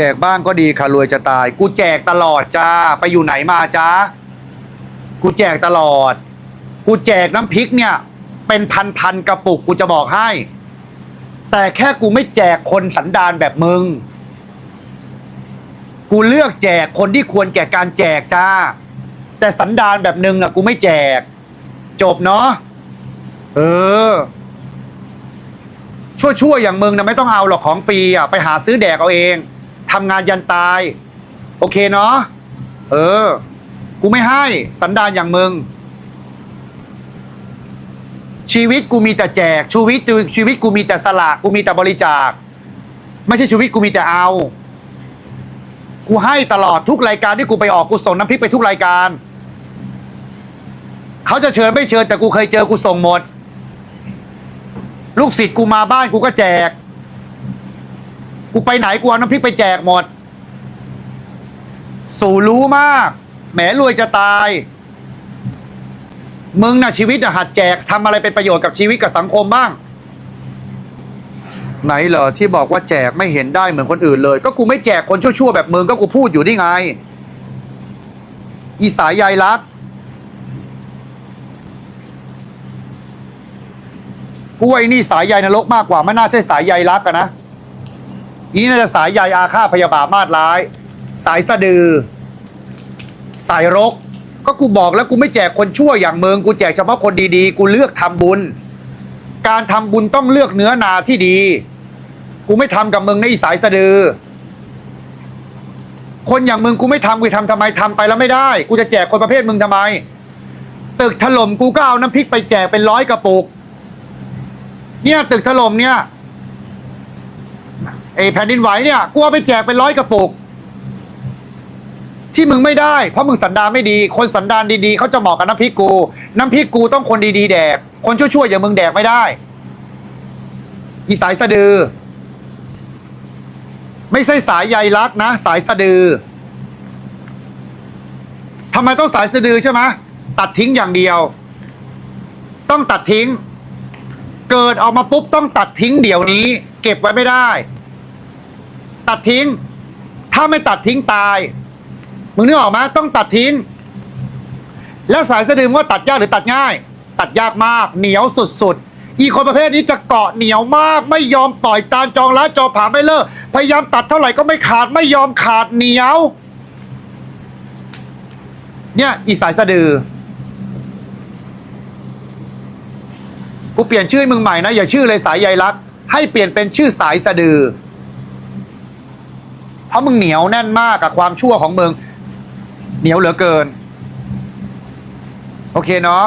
จกบ้างก็ดีค่ะรวยจะตาย กูแจกตลอดจ้า ไปอยู่ไหนมาจ้ากูแจกตลอด กูแจกน้ำพริกเนี่ย เป็นพันพันกระปุกกูจะบอกให้ แต่แค่กูไม่แจกคนสันดานแบบมึง กูเลือกแจกคนที่ควรแก่การแจกจ้า แต่สันดานแบบนึงอะ กูไม่แจก จบเนาะเออ ชั่วๆอย่างมึงนะไม่ต้องเอาหรอกของฟรีอะไปหาซื้อแดกเอาเอง ทำงานยันตาย โอเคเนาะเออ กูไม่ให้ สันดานอย่างมึง ชีวิตกูมีแต่แจก ชีวิตชีวิตกูมีแต่สละกูมีแต่บริจาค ไม่ใช่ชีวิตกูมีแต่เอา กูให้ตลอดทุกรายการที่กูไปออกกูส่งน้ำพริกไปทุกรายการ เขาจะเชิญไม่เชิญแต่กูเคยเจอกูส่งหมด ลูกศิษย์กูมาบ้านกูก็แจก กูไปไหนกูเอาน้ำพริกไปแจกหมด สู่รู้มาก แหมรวยจะตาย มึงน่ะชีวิตน่ะหัดแจกทำอะไรเป็นประโยชน์กับชีวิตกับสังคมบ้าง ไหนเหรอที่บอกว่าแจกไม่เห็นได้เหมือนคนอื่นเลย ก็กูไม่แจกคนชั่วๆแบบมึงก็กูพูดอยู่นี่ไง อีสายใยรักกูว่าไอ้นี่สายใยนรกมากกว่าไม่น่าใช่สายใยรักอะนะ นี่น่าจะสายใยอาฆาตพยาบาทมาดร้าย สายสะดือ สายรก ก็กูบอกแล้วกูไม่แจกคนชั่วอย่างเมึงกูแจกเฉพาะคนดีๆ กูเลือกทำบุญ การทำบุญต้องเลือกเนื้อนาที่ดี กูไม่ทำกับเมึงในสายสะดือ คนอย่างมึงกูไม่ทำกูทำทำไมทำไปแล้วไม่ได้ กูจะแจกคนประเภทมึงทำไม ตึกถล่มกูก็เอาน้ำพริกไปแจกเป็นร้อยกระปุก เนี่ยตึกถล่มเนี่ย ไอ้แผ่นดินไหวเนี่ยกูเอาไปแจกเป็นร้อยกระปุก ที่มึงไม่ได้เพราะมึงสันดานไม่ดี คนสันดานดีๆเขาจะเหมาะกับน้ำพริกกู น้ำพริกกูต้องคนดีๆแดก คนชั่วๆอย่างมึงแดกไม่ได้ อีสายสะดือ ไม่ใช่สายใยรักนะ สายสะดือทำไมต้องสายสะดือใช่ไหมตัดทิ้งอย่างเดียว ต้องตัดทิ้ง เกิดออกมาปุ๊บต้องตัดทิ้งเดี๋ยวนี้ เก็บไว้ไม่ได้ ตัดทิ้ง ถ้าไม่ตัดทิ้งตาย มึงนึกออกไหมต้องตัดทิ้ง แล้วสายสะดือว่าตัดยากหรือตัดง่าย ตัดยากมาก เหนียวสุดๆ อีกคนประเภทนี้จะเกาะเหนียวมาก ไม่ยอมปล่อยตามจองล้าจอผาไม่เลิก พยายามตัดเท่าไหร่ก็ไม่ขาด ไม่ยอมขาดเหนียว เนี่ยอีสายสะดือ กูเปลี่ยนชื่อมึงใหม่นะ อย่าชื่อเลยสายใยรัก ให้เปลี่ยนเป็นชื่อสายสะดือ เพราะมึงเหนียวแน่นมากกับความชั่วของมึง เหนียวเหลือเกิน โอเคเนาะ